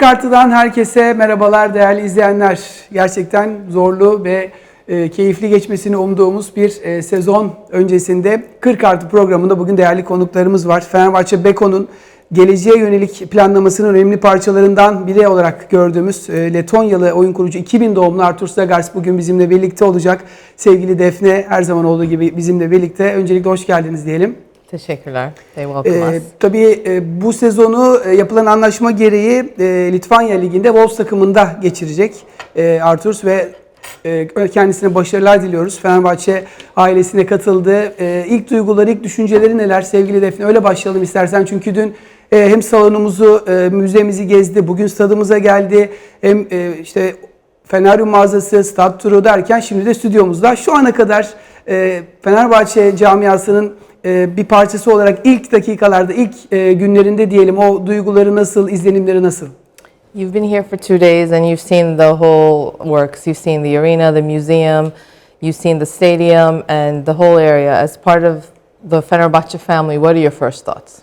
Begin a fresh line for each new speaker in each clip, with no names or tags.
40 artıdan herkese merhabalar değerli izleyenler. Gerçekten zorlu ve e, keyifli geçmesini umduğumuz bir e, sezon öncesinde 40 artı programında bugün değerli konuklarımız var. Fenerbahçe Beko'nun geleceğe yönelik planlamasının önemli parçalarından biri olarak gördüğümüz e, Letonyalı oyun kurucu 2000 doğumlu Artur Sagars bugün bizimle birlikte olacak. Sevgili Defne her zaman olduğu gibi bizimle birlikte. Öncelikle hoş geldiniz diyelim.
Teşekkürler. They welcome us.
tabii e, bu sezonu e, yapılan anlaşma gereği e, Litvanya Ligi'nde Wolves takımında geçirecek e, Arturs ve e, kendisine başarılar diliyoruz. Fenerbahçe ailesine katıldı. E, ilk duyguları, ilk düşünceleri neler sevgili Defne? Öyle başlayalım istersen çünkü dün e, hem salonumuzu, e, müzemizi gezdi, bugün stadımıza geldi. Hem e, işte Feneryum mağazası, stat turu derken şimdi de stüdyomuzda. Şu ana kadar e, Fenerbahçe camiasının bir parçası olarak ilk dakikalarda, ilk e, günlerinde diyelim o duyguları nasıl, izlenimleri nasıl?
You've been here for two days and you've seen the whole works. You've seen the arena, the museum, you've seen the stadium, and the whole area. As part of the Fenerbahce family, what are your first thoughts?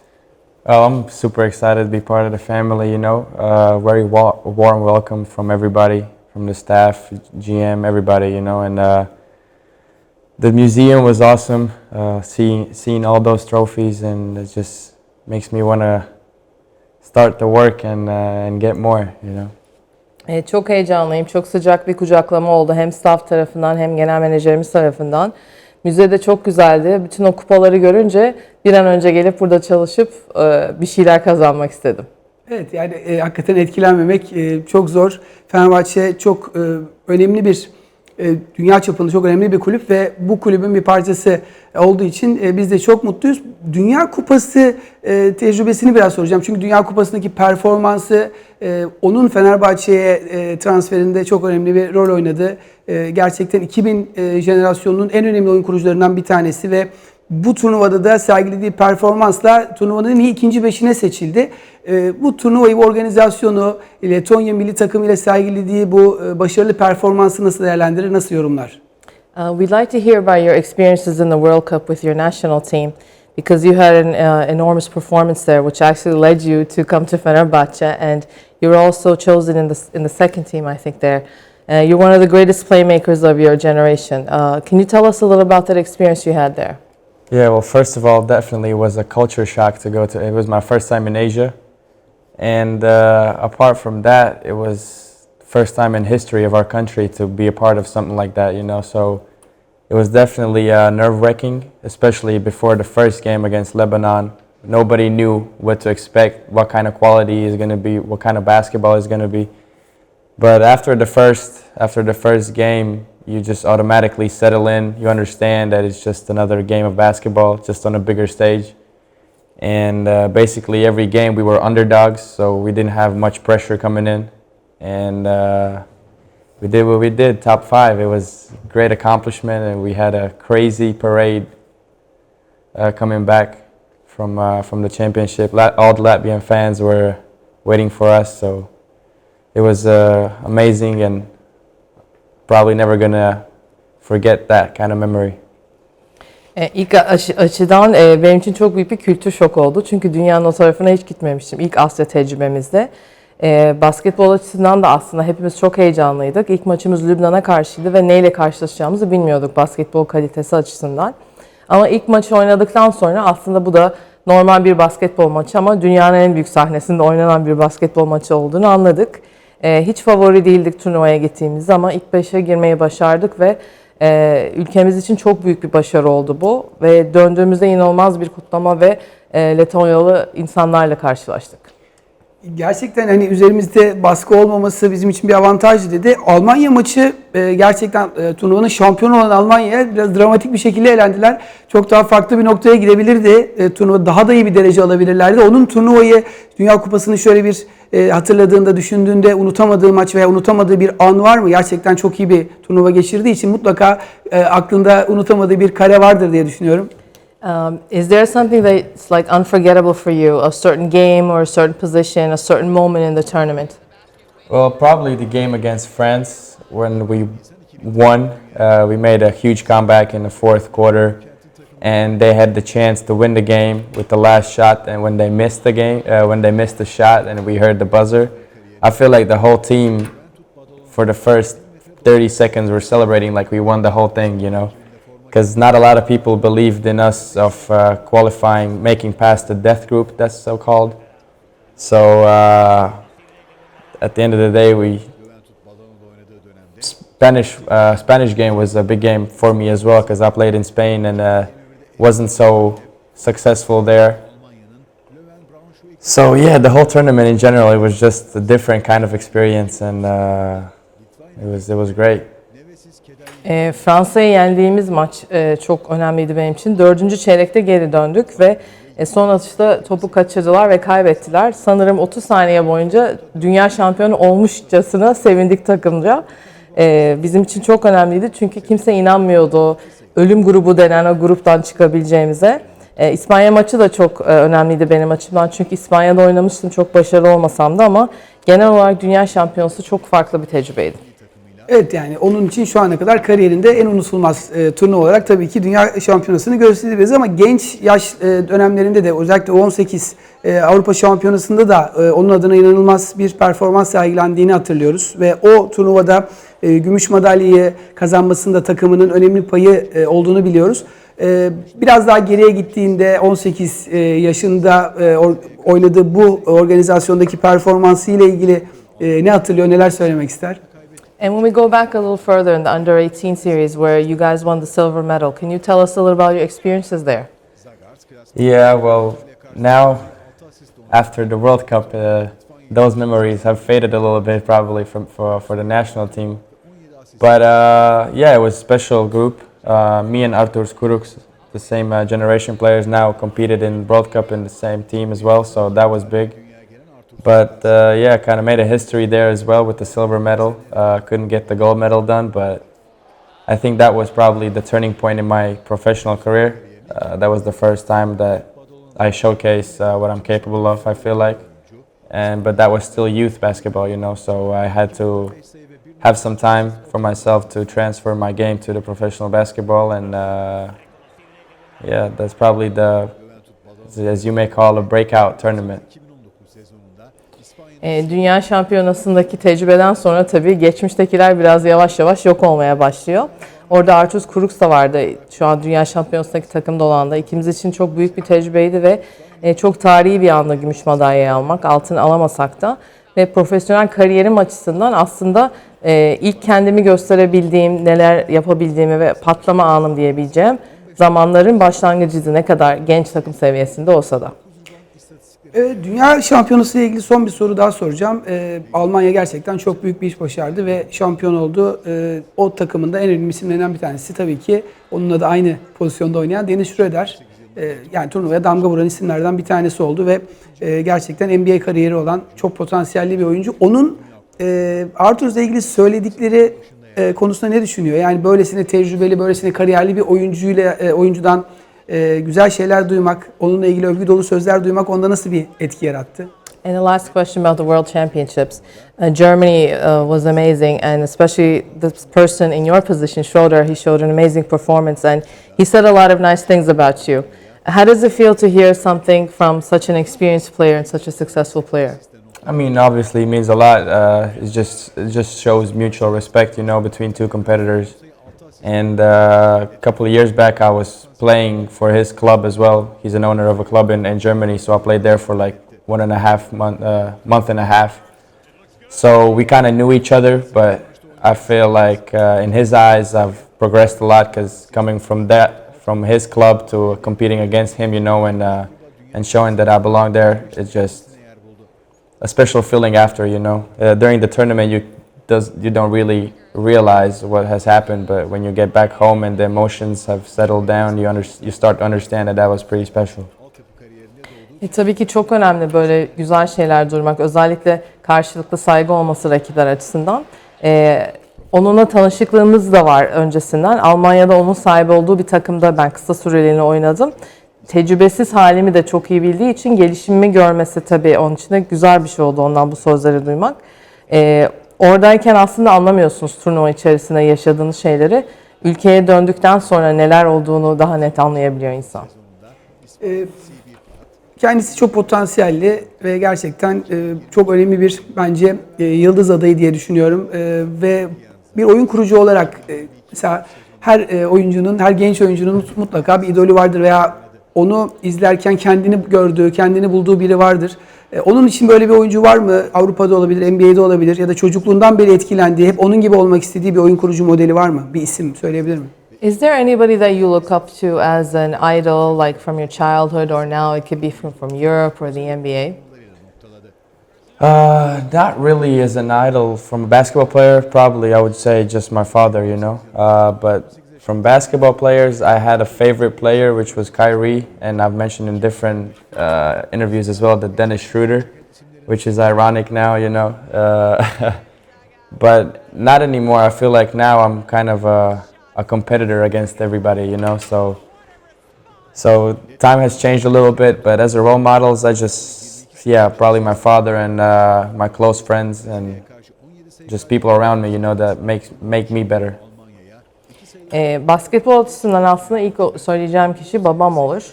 Oh, I'm super excited to be part of the family, you know. Uh, very wa- warm welcome from everybody, from the staff, GM, everybody, you know. And uh, the museum was awesome, uh, seeing, seeing all those trophies, and it just makes me want to start the work and, uh, and get more, you know.
Ee, çok heyecanlıyım. Çok sıcak bir kucaklama oldu hem staff tarafından hem genel menajerimiz tarafından. Müze de çok güzeldi. Bütün o kupaları görünce bir an önce gelip burada çalışıp e, bir şeyler kazanmak istedim.
Evet yani e, hakikaten etkilenmemek e, çok zor. Fenerbahçe çok e, önemli bir dünya çapında çok önemli bir kulüp ve bu kulübün bir parçası olduğu için e, biz de çok mutluyuz. Dünya Kupası e, tecrübesini biraz soracağım. Çünkü Dünya Kupası'ndaki performansı e, onun Fenerbahçe'ye e, transferinde çok önemli bir rol oynadı. E, gerçekten 2000 e, jenerasyonunun en önemli oyun kurucularından bir tanesi ve bu turnuvada da sergilediği performansla turnuvanın ikinci beşine seçildi. Ee, bu turnuvayı, bu organizasyonu Letonya milli takımı ile sergilediği bu e, başarılı performansı nasıl değerlendirir, nasıl yorumlar?
Uh, we'd like to hear about your experiences in the World Cup with your national team because you had an uh, enormous performance there, which actually led you to come to Fenerbahce, and you were also chosen in the in the second team, I think. There, uh, you're one of the greatest playmakers of your generation. Uh, can you tell us a little about that experience you had there?
Yeah, well, first of all, definitely it was a culture shock to go to. It was my first time in Asia, and uh, apart from that, it was first time in history of our country to be a part of something like that. You know, so it was definitely uh, nerve wracking, especially before the first game against Lebanon. Nobody knew what to expect, what kind of quality is going to be, what kind of basketball is going to be. But after the first after the first game, you just automatically settle in. You understand that it's just another game of basketball, just on a bigger stage. And uh, basically, every game we were underdogs, so we didn't have much pressure coming in. And uh, we did what we did, top five. It was great accomplishment, and we had a crazy parade uh, coming back from uh, from the championship. All the Latvian fans were waiting for us, so it was uh, amazing and probably never gonna forget that kind of memory.
E, ilk aşı- açıdan e, benim için çok büyük bir kültür şok oldu. Çünkü dünyanın o tarafına hiç gitmemiştim. İlk Asya tecrübemizde. E, basketbol açısından da aslında hepimiz çok heyecanlıydık. İlk maçımız Lübnan'a karşıydı ve neyle karşılaşacağımızı bilmiyorduk basketbol kalitesi açısından. Ama ilk maçı oynadıktan sonra aslında bu da normal bir basketbol maçı ama dünyanın en büyük sahnesinde oynanan bir basketbol maçı olduğunu anladık. E, hiç favori değildik turnuvaya gittiğimizde ama ilk beşe girmeyi başardık ve e, ülkemiz için çok büyük bir başarı oldu bu. Ve döndüğümüzde inanılmaz bir kutlama ve e, Letonyalı insanlarla karşılaştık.
Gerçekten hani üzerimizde baskı olmaması bizim için bir avantaj dedi. Almanya maçı e, gerçekten e, turnuvanın şampiyonu olan Almanya'ya biraz dramatik bir şekilde elendiler. Çok daha farklı bir noktaya gidebilirdi. E, turnuva daha da iyi bir derece alabilirlerdi. Onun turnuvayı Dünya Kupası'nı şöyle bir hatırladığında, düşündüğünde unutamadığı maç veya unutamadığı bir an var mı? Gerçekten çok iyi bir turnuva geçirdiği için mutlaka aklında unutamadığı bir kare vardır diye düşünüyorum.
Um, is there something that's like unforgettable for you? A certain game or a certain position, a certain moment in the tournament?
Well, probably the game against France when we won. Uh, we made a huge comeback in the fourth quarter, and they had the chance to win the game with the last shot. And when they missed the game, uh, when they missed the shot, and we heard the buzzer, I feel like the whole team, for the first 30 seconds, were celebrating like we won the whole thing, you know, because not a lot of people believed in us of uh, qualifying, making past the death group, that's so called. So uh, at the end of the day, we Spanish uh, Spanish game was a big game for me as well because I played in Spain and uh, wasn't so successful there. So yeah, the whole tournament in general, it was just a different kind of experience, and uh, it was it was great.
E, Fransa'yı yendiğimiz maç e, çok önemliydi benim için. Dördüncü çeyrekte geri döndük ve e, son atışta topu kaçırdılar ve kaybettiler. Sanırım 30 saniye boyunca dünya şampiyonu olmuşçasına sevindik takımca. E, bizim için çok önemliydi çünkü kimse inanmıyordu ölüm grubu denen o gruptan çıkabileceğimize. E, İspanya maçı da çok e, önemliydi benim açımdan çünkü İspanya'da oynamıştım çok başarılı olmasam da ama genel olarak dünya şampiyonası çok farklı bir tecrübeydi.
Evet yani onun için şu ana kadar kariyerinde en unutulmaz e, turnuva olarak tabii ki Dünya Şampiyonası'nı gösterebiliriz ama genç yaş e, dönemlerinde de özellikle 18 e, Avrupa Şampiyonası'nda da e, onun adına inanılmaz bir performans sergilendiğini hatırlıyoruz ve o turnuvada e, gümüş madalyayı kazanmasında takımının önemli payı e, olduğunu biliyoruz. E, biraz daha geriye gittiğinde 18 e, yaşında e, or- oynadığı bu organizasyondaki performansı ile ilgili e, ne hatırlıyor, neler söylemek ister?
And when we go back a little further in the under 18 series where you guys won the silver medal, can you tell us a little about your experiences there?
Yeah, well, now after the World Cup, uh, those memories have faded a little bit probably from for for the national team. But uh, yeah, it was a special group. Uh, me and Artur Skuruks, the same uh, generation players, now competed in World Cup in the same team as well, so that was big. But uh, yeah, kind of made a history there as well with the silver medal. Uh, couldn't get the gold medal done, but I think that was probably the turning point in my professional career. Uh, that was the first time that I showcased uh, what I'm capable of. I feel like, and but that was still youth basketball, you know. So I had to have some time for myself to transfer my game to the professional basketball, and uh, yeah, that's probably the, as you may call, a breakout tournament.
E, Dünya Şampiyonası'ndaki tecrübeden sonra tabii geçmiştekiler biraz yavaş yavaş yok olmaya başlıyor. Orada Artus Kuruks da vardı şu an Dünya Şampiyonası'ndaki takımda olan da. İkimiz için çok büyük bir tecrübeydi ve e, çok tarihi bir anda gümüş madalyayı almak. Altın alamasak da. Ve profesyonel kariyerim açısından aslında e, ilk kendimi gösterebildiğim, neler yapabildiğimi ve patlama anım diyebileceğim zamanların başlangıcıydı ne kadar genç takım seviyesinde olsa da.
Ee, Dünya Şampiyonası ile ilgili son bir soru daha soracağım. Ee, Almanya gerçekten çok büyük bir iş başardı ve şampiyon oldu. Ee, o takımın da en önemli isimlerinden bir tanesi tabii ki onunla da aynı pozisyonda oynayan Dennis Schröder. Ee, yani turnuvaya damga vuran isimlerden bir tanesi oldu ve e, gerçekten NBA kariyeri olan çok potansiyelli bir oyuncu. Onun e, Arthur'la ilgili söyledikleri e, konusunda ne düşünüyor? Yani böylesine tecrübeli, böylesine kariyerli bir oyuncuyla e, oyuncudan e, güzel şeyler duymak, onunla ilgili övgü dolu sözler duymak onda nasıl bir etki yarattı?
And the last question about the World Championships. Uh, Germany uh, was amazing, and especially this person in your position, Schroeder, he showed an amazing performance, and he said a lot of nice things about you. How does it feel to hear something from such an experienced player and such a successful player?
I mean, obviously, it means a lot. Uh, it just it just shows mutual respect, you know, between two competitors. And uh, a couple of years back, I was playing for his club as well. He's an owner of a club in, in Germany, so I played there for like one and a half month, uh, month and a half. So we kind of knew each other, but I feel like uh, in his eyes, I've progressed a lot because coming from that, from his club to competing against him, you know, and uh, and showing that I belong there, it's just a special feeling after, you know. Uh, during the tournament, you does you don't really realize what has happened, but when you get back home and the emotions have settled down, you under, you start to understand that that was pretty special.
E, tabii ki çok önemli böyle güzel şeyler duymak. Özellikle karşılıklı saygı olması rakipler açısından. E, onunla tanışıklığımız da var öncesinden. Almanya'da onun sahibi olduğu bir takımda ben kısa süreliğine oynadım. Tecrübesiz halimi de çok iyi bildiği için gelişimimi görmesi tabii onun için de güzel bir şey oldu ondan bu sözleri duymak. E, oradayken aslında anlamıyorsunuz turnuva içerisinde yaşadığınız şeyleri. Ülkeye döndükten sonra neler olduğunu daha net anlayabiliyor insan.
Ee, kendisi çok potansiyelli ve gerçekten e, çok önemli bir bence e, yıldız adayı diye düşünüyorum. E, ve bir oyun kurucu olarak mesela her oyuncunun, her genç oyuncunun mutlaka bir idolü vardır veya onu izlerken kendini gördüğü, kendini bulduğu biri vardır. E, onun için böyle bir oyuncu var mı? Avrupa'da olabilir, NBA'de olabilir ya da çocukluğundan beri etkilendiği, hep onun gibi olmak istediği bir oyun kurucu modeli var mı? Bir isim söyleyebilir mi?
Is there anybody that you look up to as an idol, like from your childhood or now it could be from, from Europe or the NBA?
Uh, not really as an idol. From a basketball player, probably I would say just my father, you know. Uh, but from basketball players, I had a favorite player, which was Kyrie, and I've mentioned in different uh, interviews as well that Dennis Schroeder, which is ironic now, you know. Uh, but not anymore. I feel like now I'm kind of a, a competitor against everybody, you know. So, so time has changed a little bit. But as a role models, I just, yeah, probably my father and uh, my close friends and just people around me, you know, that makes make me better.
Ee, basketbol açısından aslında ilk söyleyeceğim kişi babam olur.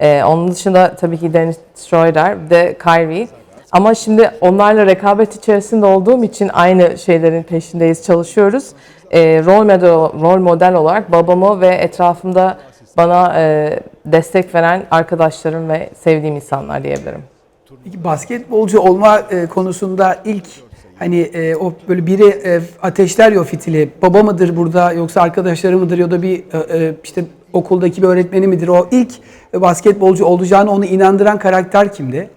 Ee, onun dışında tabii ki Dennis Schroeder de Kyrie. Ama şimdi onlarla rekabet içerisinde olduğum için aynı şeylerin peşindeyiz, çalışıyoruz. Ee, rol model, rol model olarak babamı ve etrafımda bana e, destek veren arkadaşlarım ve sevdiğim insanlar diyebilirim.
Basketbolcu olma e, konusunda ilk hani e, o böyle biri e, ateşler ya o fitili. Baba mıdır burada yoksa arkadaşları mıdır ya da bir e, e, işte okuldaki bir öğretmeni midir? O ilk basketbolcu olacağını onu inandıran karakter kimdi?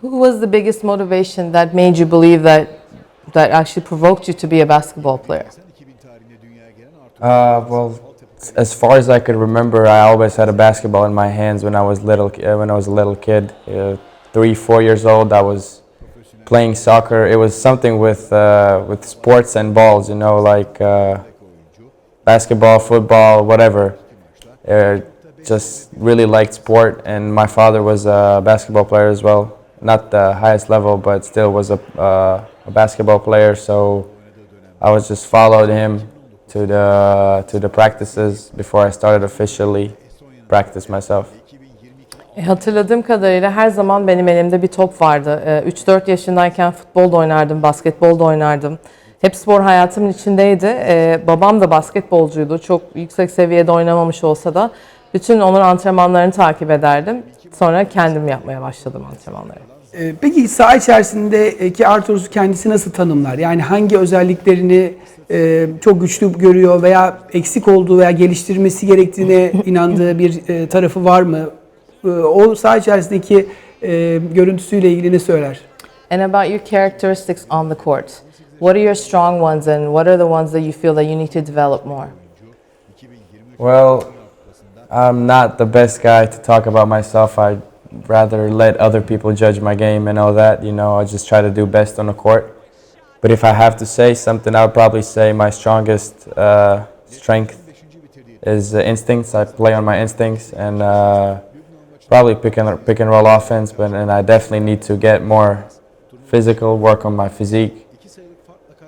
Who was the biggest motivation that made you believe that that actually provoked you to be a basketball player?
Uh, well, as far as I could remember, I always had a basketball in my hands when I was little. Uh, when I was a little kid, uh, three, four years old, I was playing soccer. It was something with uh, with sports and balls, you know, like uh, basketball, football, whatever. Uh, just really liked sport, and my father was a basketball player as well. Not the highest level, but still was a, uh, a basketball player. So I was just followed him to the to the practices before I started officially practice myself.
E, Hatırladığım kadarıyla her zaman benim elimde bir top vardı. E, 3-4 yaşındayken futbol da oynardım, basketbol da oynardım. Hep spor hayatımın içindeydi. E, babam da basketbolcuydu. Çok yüksek seviyede oynamamış olsa da bütün onun antrenmanlarını takip ederdim. Sonra kendim yapmaya başladım antrenmanları.
E, peki saha içerisindeki Arthur'u kendisi nasıl tanımlar? Yani hangi özelliklerini e, çok güçlü görüyor veya eksik olduğu veya geliştirmesi gerektiğine inandığı bir e, tarafı var mı? O saha içerisindeki e, görüntüsüyle ilgili ne söyler?
And about your characteristics on the court. What are your strong ones and what are the ones that you feel that you need to develop more?
Well, I'm not the best guy to talk about myself. I rather let other people judge my game and all that. You know, I just try to do best on the court. But if I have to say something, I would probably say my strongest uh, strength is uh, instincts. I play on my instincts and uh, probably pick and pick and roll offense. But and I definitely need to get more physical, work on my physique,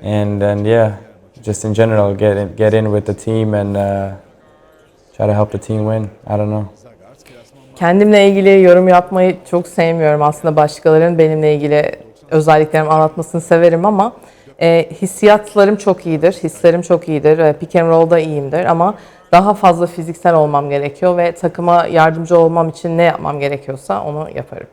and then yeah, just in general get in, get in with the team and uh, try to help the team win. I don't know.
Kendimle ilgili yorum yapmayı çok sevmiyorum. Aslında başkalarının benimle ilgili özelliklerimi anlatmasını severim ama e, hissiyatlarım çok iyidir, hislerim çok iyidir, e, pick and roll'da iyiyimdir ama daha fazla fiziksel olmam gerekiyor ve takıma yardımcı olmam için ne yapmam gerekiyorsa onu yaparım.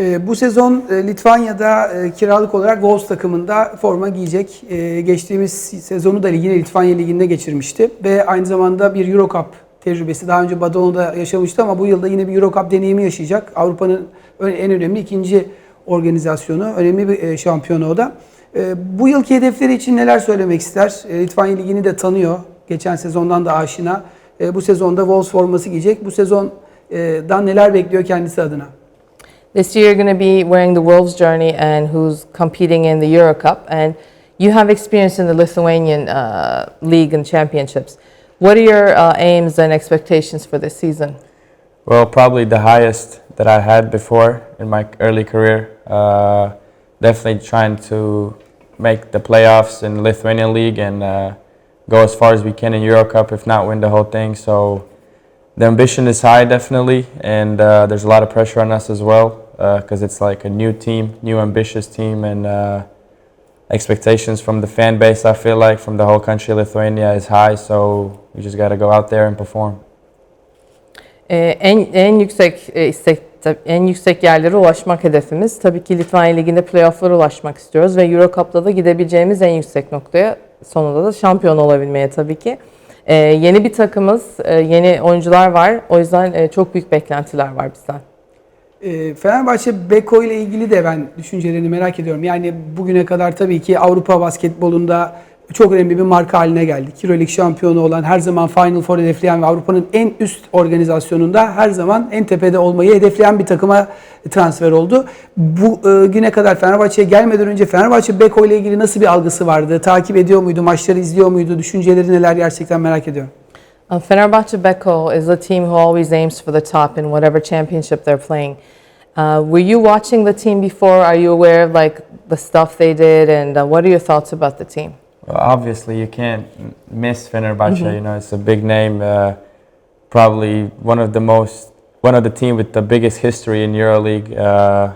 E, bu sezon e, Litvanya'da e, kiralık olarak Wolves takımında forma giyecek. E, geçtiğimiz sezonu da yine Litvanya Ligi'nde geçirmişti. Ve aynı zamanda bir Euro Cup tecrübesi. Daha önce Badalona'da yaşamıştı ama bu yılda yine bir Euro Cup deneyimi yaşayacak. Avrupa'nın en önemli ikinci organizasyonu. Önemli bir e, şampiyonu o da. E, bu yılki hedefleri için neler söylemek ister? E, Litvanya Ligi'ni de tanıyor. Geçen sezondan da aşina. E, bu sezonda Wolves forması giyecek. Bu sezondan neler bekliyor kendisi adına?
This year you're going to be wearing the Wolves journey and who's competing in the Euro Cup and you have experience in the Lithuanian uh, league and championships. What are your uh, aims and expectations for this season?
Well, probably the highest that I had before in my early career. Uh, definitely trying to make the playoffs in Lithuanian League and uh, go as far as we can in Euro Cup, if not win the whole thing. So the ambition is high, definitely, and uh, there's a lot of pressure on us as well because it's like a new team, new ambitious team, and uh, expectations from the fan base. I feel like from the whole country, Lithuania is high, so we just got to go out there and perform.
Ee, en en yüksek e, istek en yüksek yerlere ulaşmak hedefimiz. Tabii ki Litvanya Ligi'nde playoff'lara ulaşmak istiyoruz ve Euro Cup'ta da gidebileceğimiz en yüksek noktaya sonunda da şampiyon olabilmeye tabii ki. Ee, yeni bir takımız, e, yeni oyuncular var. O yüzden e, çok büyük beklentiler var bizden.
E, Fenerbahçe Beko ile ilgili de ben düşüncelerini merak ediyorum. Yani bugüne kadar tabii ki Avrupa basketbolunda çok önemli bir marka haline geldi. Euroleague şampiyonu olan, her zaman Final Four hedefleyen ve Avrupa'nın en üst organizasyonunda her zaman en tepede olmayı hedefleyen bir takıma transfer oldu. Bu e, güne kadar Fenerbahçe'ye gelmeden önce Fenerbahçe Beko ile ilgili nasıl bir algısı vardı? Takip ediyor muydu? Maçları izliyor muydu? Düşünceleri neler gerçekten merak ediyorum.
Uh, Fenerbahçe Beko is a team who always aims for the top in whatever championship they're playing. Uh, were you watching the team before? Are you aware of like the stuff they did, and uh, what are your thoughts about the team?
Obviously, you can't miss Fenerbahce. You know, it's a big name. Uh, probably one of the most, one of the team with the biggest history in EuroLeague. Uh,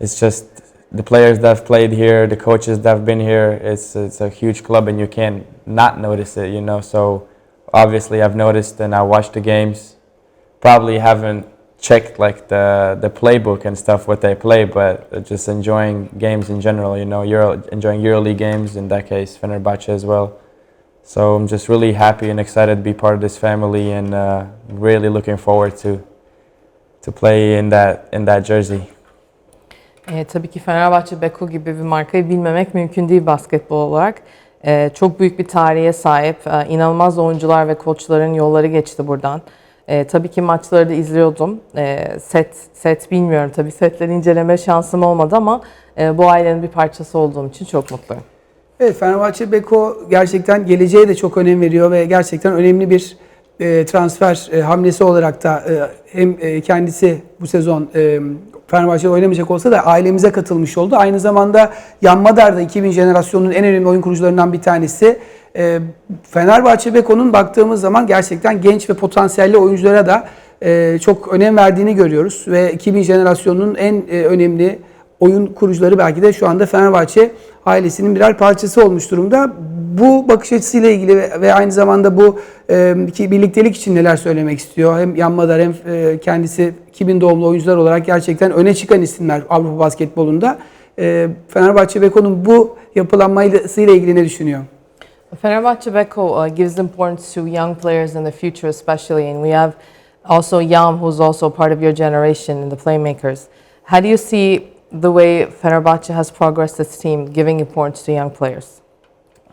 it's just the players that have played here, the coaches that have been here. It's it's a huge club, and you can't not notice it. You know, so obviously I've noticed, and I watched the games. Probably haven't checked like the the playbook and stuff what they play, but just enjoying games in general. You know, Euro, enjoying EuroLeague games in that case, Fenerbahce as well. So I'm just really happy and excited to be part of this family, and uh, really looking forward to to play in that in that jersey.
E, tabii ki Fenerbahçe Beko gibi bir markayı bilmemek mümkün değil basketbol olarak. E, çok büyük bir tarihe sahip, e, inanılmaz oyuncular ve koçların yolları geçti buradan. E, tabii ki maçları da izliyordum. E, set set bilmiyorum tabii setleri inceleme şansım olmadı ama e, bu ailenin bir parçası olduğum için çok mutluyum.
Evet Fenerbahçe Beko gerçekten geleceğe de çok önem veriyor ve gerçekten önemli bir e, transfer e, hamlesi olarak da e, hem e, kendisi bu sezon e, Fenerbahçe'de oynamayacak olsa da ailemize katılmış oldu. Aynı zamanda Yan Madar da 2000 jenerasyonunun en önemli oyun kurucularından bir tanesi. E, Fenerbahçe Beko'nun baktığımız zaman gerçekten genç ve potansiyelli oyunculara da e, çok önem verdiğini görüyoruz ve 2000 jenerasyonunun en e, önemli oyun kurucuları belki de şu anda Fenerbahçe ailesinin birer parçası olmuş durumda. Bu bakış açısıyla ilgili ve, ve aynı zamanda bu e, ki birliktelik için neler söylemek istiyor? Hem Yan Madar hem e, kendisi 2000 doğumlu oyuncular olarak gerçekten öne çıkan isimler Avrupa basketbolunda. E, Fenerbahçe Beko'nun bu yapılanmasıyla ilgili ne düşünüyor?
Fenerbahçe Beko uh, gives importance to young players in the future, especially, and we have also Yam, who's also part of your generation in the playmakers. How do you see the way Fenerbahçe has progressed its team, giving importance to young players?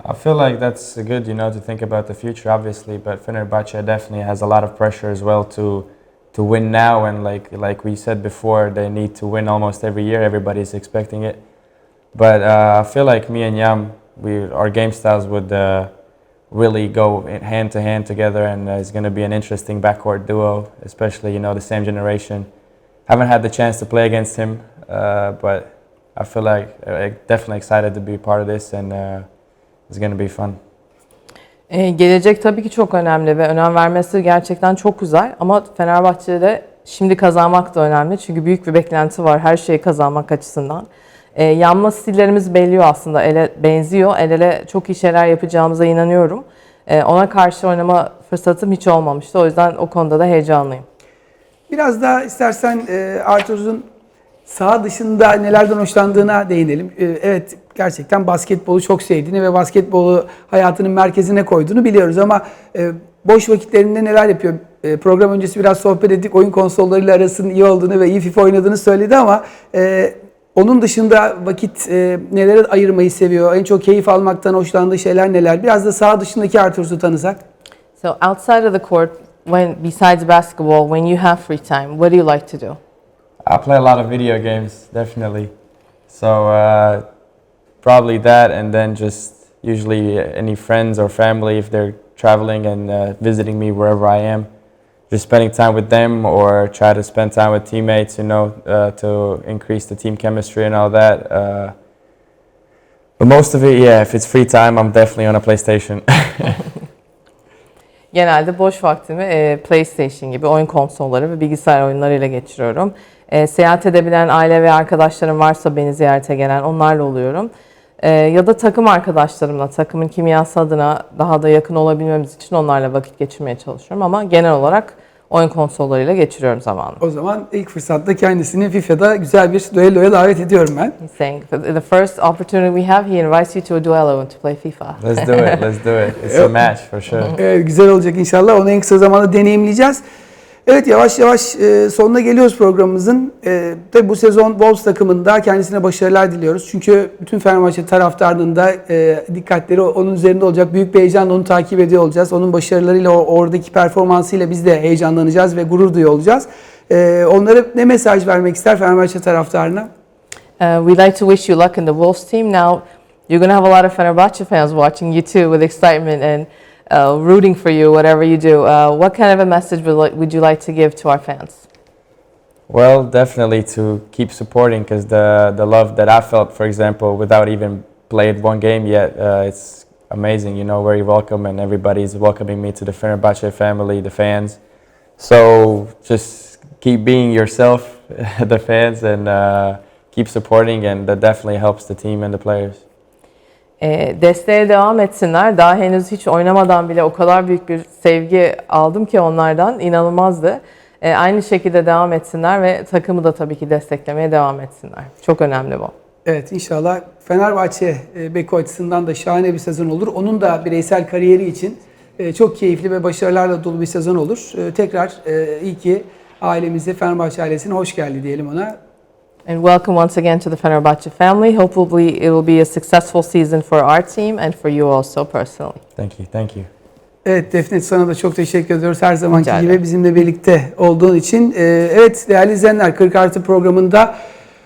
I feel like that's good, you know, to think about the future, obviously. But Fenerbahce definitely has a lot of pressure as well to to win now, and like like we said before, they need to win almost every year. Everybody's expecting it. But uh, I feel like me and Yam, we our game styles would uh, really go hand to hand together, and uh, it's going to be an interesting backcourt duo, especially you know the same generation. Haven't had the chance to play against him, uh, but I feel like uh, definitely excited to be part of this, and uh, it's going to be fun.
Ee, gelecek tabii ki çok önemli ve önem vermesi gerçekten çok güzel ama Fenerbahçe'de şimdi kazanmak da önemli çünkü büyük bir beklenti var her şeyi kazanmak açısından. Ee, yanma stillerimiz belliyor aslında, ele benziyor. El ele çok iyi şeyler yapacağımıza inanıyorum. Ee, ona karşı oynama fırsatım hiç olmamıştı. O yüzden o konuda da heyecanlıyım.
Biraz daha istersen e, Arthur'un saha dışında nelerden hoşlandığına değinelim. E, evet gerçekten basketbolu çok sevdiğini ve basketbolu hayatının merkezine koyduğunu biliyoruz ama e, boş vakitlerinde neler yapıyor? E, program öncesi biraz sohbet ettik. Oyun konsollarıyla arasının iyi olduğunu ve iyi FIFA oynadığını söyledi ama e, onun dışında vakit e, nelere ayırmayı seviyor? En çok keyif almaktan hoşlandığı şeyler neler? Biraz da saha dışındaki Arthur'u tanısak.
So outside of the court, when besides basketball, when you have free time, what do you like to do?
I play a lot of video games, definitely. So uh, probably that, and then just usually any friends or family if they're traveling and uh, visiting me wherever I am. Just spending time with them, or try to spend time with teammates, you know, uh, to increase the team chemistry and all that. Uh, but most of it, yeah, if it's free time, I'm definitely on a PlayStation.
genelde boş vaktimi e, PlayStation gibi oyun konsolları ve bilgisayar oyunlarıyla geçiriyorum. E, seyahat edebilen aile ve arkadaşlarım varsa beni ziyarete gelen onlarla oluyorum. E, ya da takım arkadaşlarımla, takımın kimyası adına daha da yakın olabilmemiz için onlarla vakit geçirmeye çalışıyorum. Ama genel olarak oyun konsollarıyla geçiriyorum zamanı.
O zaman ilk fırsatta kendisini FIFA'da güzel bir düelloya davet ediyorum ben.
He's saying the first opportunity we have, he invites you to a duello and to play FIFA.
Let's do it. Let's do it. It's a match for sure.
Evet, güzel olacak inşallah. Onu en kısa zamanda deneyimleyeceğiz. Evet yavaş yavaş e, sonuna geliyoruz programımızın. E, tabii bu sezon Wolves takımında kendisine başarılar diliyoruz. Çünkü bütün Fenerbahçe taraftarının da e, dikkatleri onun üzerinde olacak. Büyük bir heyecanla onu takip ediyor olacağız. Onun başarılarıyla, oradaki performansıyla biz de heyecanlanacağız ve gurur duyuyor olacağız. E, onlara ne mesaj vermek ister Fenerbahçe taraftarına?
Uh, we'd like to wish you luck in the Wolves team. Now, you're going to have a lot of Fenerbahce fans watching you too with excitement and uh, rooting for you, whatever you do. Uh, what kind of a message would, li- would you like to give to our fans?
Well, definitely to keep supporting because the the love that I felt, for example, without even played one game yet, uh, it's amazing. You know, very welcome, and everybody's welcoming me to the Fenerbahce family, the fans. So just keep being yourself, the fans, and uh, keep supporting, and that definitely helps the team and the players.
E, desteğe devam etsinler. Daha henüz hiç oynamadan bile o kadar büyük bir sevgi aldım ki onlardan. inanılmazdı. E, aynı şekilde devam etsinler ve takımı da tabii ki desteklemeye devam etsinler. Çok önemli bu.
Evet inşallah Fenerbahçe e, Beko açısından da şahane bir sezon olur. Onun da bireysel kariyeri için e, çok keyifli ve başarılarla dolu bir sezon olur. E, Tekrar e, iyi ki ailemize, Fenerbahçe ailesine hoş geldi diyelim ona.
And welcome once again to the Fenerbahce family. Hopefully it will be a successful season for our team and for you also personally.
Thank you. Thank you.
Evet Defne sana da çok teşekkür ediyoruz her zamanki
Rica
gibi
ederim.
bizimle birlikte olduğun için. E, Evet değerli izleyenler 40 artı programında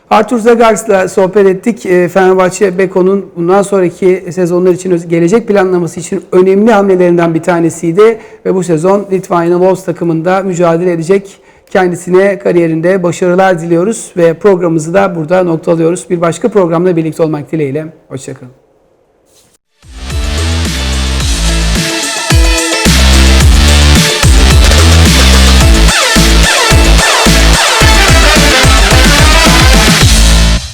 Artur Zagars'la sohbet ettik. E, Fenerbahçe Beko'nun bundan sonraki sezonlar için öz- gelecek planlaması için önemli hamlelerinden bir tanesiydi. Ve bu sezon Litvanya Wolves takımında mücadele edecek. Kendisine kariyerinde başarılar diliyoruz ve programımızı da burada noktalıyoruz. Bir başka programda birlikte olmak dileğiyle. Hoşçakalın.